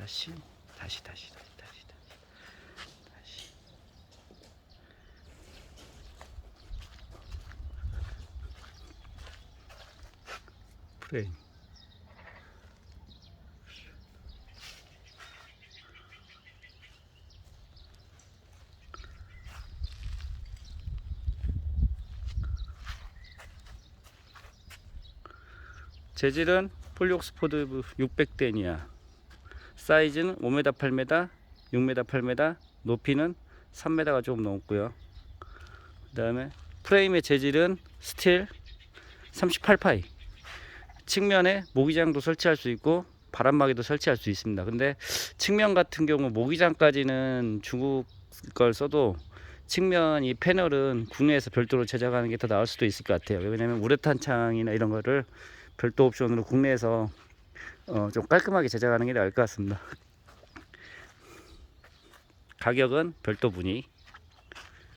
다시 다시 다시 다시 다시 다시. 프레임. 재질은 폴리옥스포드 600대니아 사이즈는 5m 8m 6m 8m 높이는 3m가 조금 넘고요. 그 다음에 프레임의 재질은 스틸 38파이. 측면에 모기장도 설치할 수 있고 바람막이도 설치할 수 있습니다. 근데 측면 같은 경우 모기장까지는 중국 걸 써도 측면 이 패널은 국내에서 별도로 제작하는 게 더 나을 수도 있을 것 같아요. 왜냐면 우레탄 창이나 이런 거를 별도 옵션으로 국내에서 어, 좀 깔끔하게 제작하는 게 나을 것 같습니다. 가격은 별도 문의